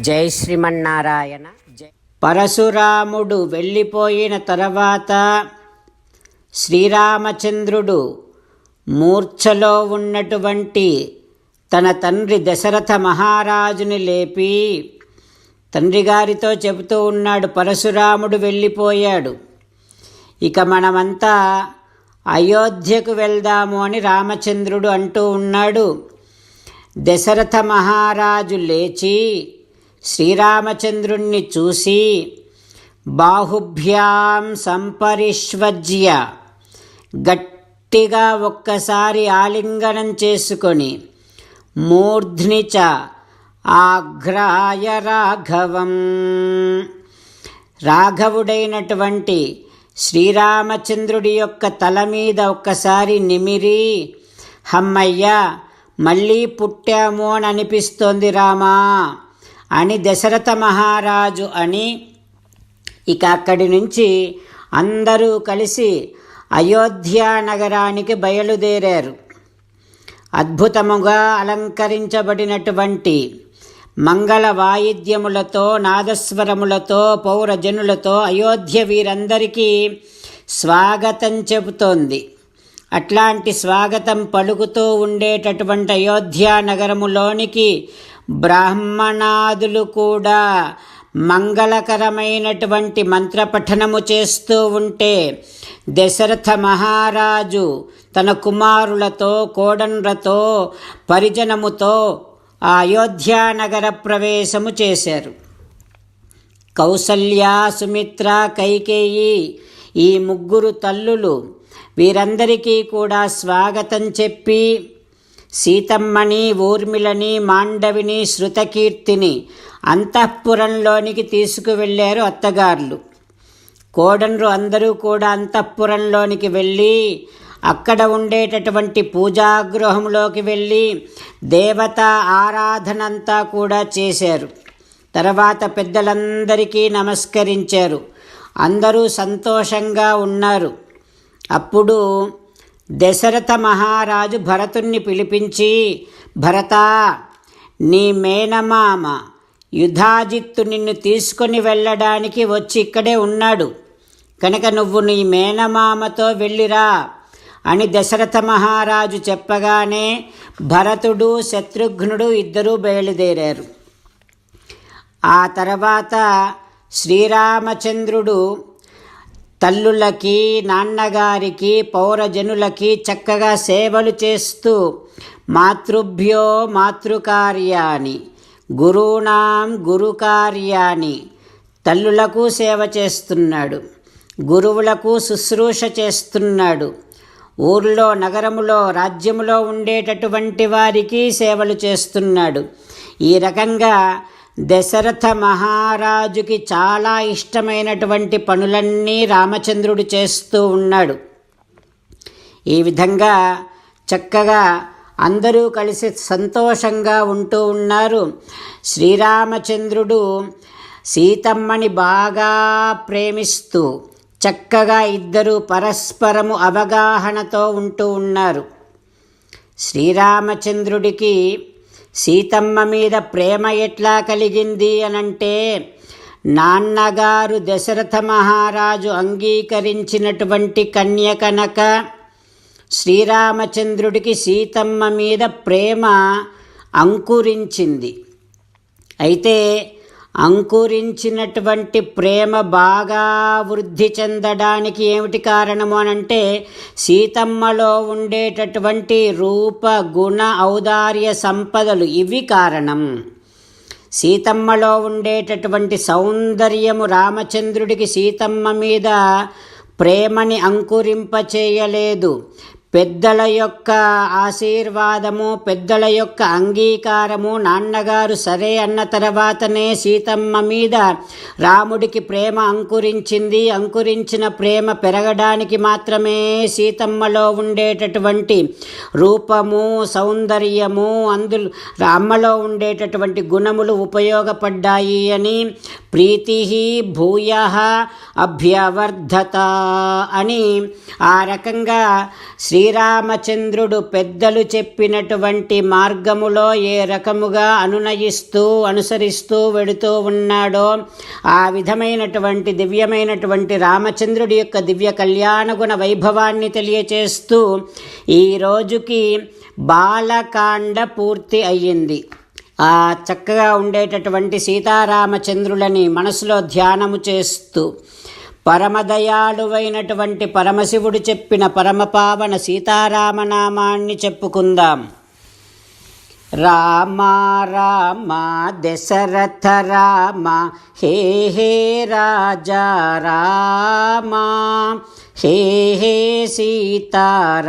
జై శ్రీమన్నారాయణ జై. పరశురాముడు వెళ్ళిపోయిన తర్వాత శ్రీరామచంద్రుడు మూర్ఛలో ఉన్నటువంటి తన తండ్రి దశరథ మహారాజుని లేపి తండ్రి గారితో చెబుతూ ఉన్నాడు పరశురాముడు వెళ్ళిపోయాడు. ఇక మనమంతా అయోధ్యకు వెళ్దాము అని రామచంద్రుడు అంటూ ఉన్నాడు. దశరథ మహారాజు లేచి శ్రీరామచంద్రుణ్ణి చూసి బాహుభ్యాం సంపరిష్వజ్య గట్టిగా ఒక్కసారి ఆలింగనం చేసుకొని మూర్ధ్నిచ ఆఘ్రాయ రాఘవం. రాఘవుడైనటువంటి శ్రీరామచంద్రుడి యొక్క తల మీద ఒక్కసారి నిమిరి హమ్మయ్య మళ్ళీ పుట్టాము అని అనిపిస్తోంది రామా. అని దశరథ మహారాజు అని ఇక అక్కడి నుంచి అందరూ కలిసి అయోధ్య నగరానికి బయలుదేరారు. అద్భుతముగా అలంకరించబడినటువంటి మంగళ వాయిద్యములతో నాదస్వరములతో పౌరజనులతో అయోధ్య వీరందరికీ స్వాగతం చెబుతోంది. అట్లాంటి స్వాగతం పలుకుతూ ఉండేటటువంటి అయోధ్య నగరములోనికి బ్రాహ్మణాదులు కూడా మంగళకరమైనటువంటి మంత్రపఠనము చేస్తూ ఉంటే దశరథ మహారాజు తన కుమారులతో కోడన్లతో పరిజనముతో ఆ అయోధ్యానగర ప్రవేశము చేశారు. కౌసల్య సుమిత్ర కైకేయి ఈ ముగ్గురు తల్లులు వీరందరికీ కూడా స్వాగతం చెప్పి సీతమ్మని ఊర్మిళని మాండవిని శృతకీర్తిని అంతఃపురంలోనికి తీసుకువెళ్ళారు అత్తగారులు. కోడన్రు అందరూ కూడా అంతఃపురంలోనికి వెళ్ళి అక్కడ ఉండేటటువంటి పూజాగృహంలోకి వెళ్ళి దేవత ఆరాధనంతా కూడా చేశారు. తర్వాత పెద్దలందరికీ నమస్కరించారు. అందరూ సంతోషంగా ఉన్నారు. అప్పుడు దశరథ మహారాజు భరతుణ్ణి పిలిపించి భరత నీ మేనమామ యుధాజిత్తు నిన్ను తీసుకొని వెళ్ళడానికి వచ్చి ఇక్కడే ఉన్నాడు. కనుక నువ్వు నీ మేనమామతో వెళ్ళిరా అని దశరథ మహారాజు చెప్పగానే భరతుడు శత్రుఘ్నుడు ఇద్దరూ బయలుదేరారు. ఆ తర్వాత శ్రీరామచంద్రుడు తల్లులకి నాన్నగారికి పౌరజనులకి చక్కగా సేవలు చేస్తూ మాతృభ్యో మాతృకార్యాన్ని గురువునాం గురుకార్యాన్ని తల్లులకు సేవ చేస్తున్నాడు. గురువులకు శుశ్రూష చేస్తున్నాడు. ఊర్లో నగరములో రాజ్యములో ఉండేటటువంటి వారికి సేవలు చేస్తున్నాడు. ఈ రకంగా దశరథ మహారాజుకి చాలా ఇష్టమైనటువంటి పనులన్నీ రామచంద్రుడు చేస్తూ ఉన్నాడు. ఈ విధంగా చక్కగా అందరూ కలిసి సంతోషంగా ఉంటూ ఉన్నారు. శ్రీరామచంద్రుడు సీతమ్మని బాగా ప్రేమిస్తూ చక్కగా ఇద్దరు పరస్పరము అవగాహనతో ఉంటూ ఉన్నారు. శ్రీరామచంద్రుడికి సీతమ్మ మీద ప్రేమ ఎట్లా కలిగింది అనంటే నాన్నగారు దశరథ మహారాజు అంగీకరించినటువంటి కన్య కనుక శ్రీరామచంద్రుడికి సీతమ్మ మీద ప్రేమ అంకురించింది. అయితే అంకురించినటువంటి ప్రేమ బాగా వృద్ధి చెందడానికి ఏమిటి కారణము అనంటే సీతమ్మలో ఉండేటటువంటి రూప గుణ ఔదార్య సంపదలు ఇవి కారణం. సీతమ్మలో ఉండేటటువంటి సౌందర్యము రామచంద్రుడికి సీతమ్మ మీద ప్రేమని అంకురింపచేయలేదు. పెద్దల యొక్క ఆశీర్వాదము పెద్దల యొక్క అంగీకారము నాన్నగారు సరే అన్న తర్వాతనే సీతమ్మ మీద రాముడికి ప్రేమ అంకురించింది. అంకురించిన ప్రేమ పెరగడానికి మాత్రమే సీతమ్మలో ఉండేటటువంటి రూపము సౌందర్యము అందులో అమ్మలో ఉండేటటువంటి గుణములు ఉపయోగపడ్డాయి అని ప్రీతి భూయ అభ్యవర్ధత అని ఆ రకంగా శ్రీరామచంద్రుడు పెద్దలు చెప్పినటువంటి మార్గములో ఏ రకముగా అనునయిస్తూ అనుసరిస్తూ వెడుతూ ఉన్నాడో ఆ విధమైనటువంటి దివ్యమైనటువంటి రామచంద్రుడి యొక్క దివ్య కళ్యాణ గుణ వైభవాన్ని తెలియచేస్తూ ఈ రోజుకి బాలకాండ పూర్తి అయ్యింది. ఆ చక్కగా ఉండేటటువంటి సీతారామచంద్రులని మనసులో ధ్యానము చేస్తూ పరమదయాళువైనటువంటి పరమశివుడు చెప్పిన పరమపావన సీతారామనామాన్ని చెప్పుకుందాం. రామ రామ దశరథ రామ హే హే రాజా రామ హే హే సీతారామా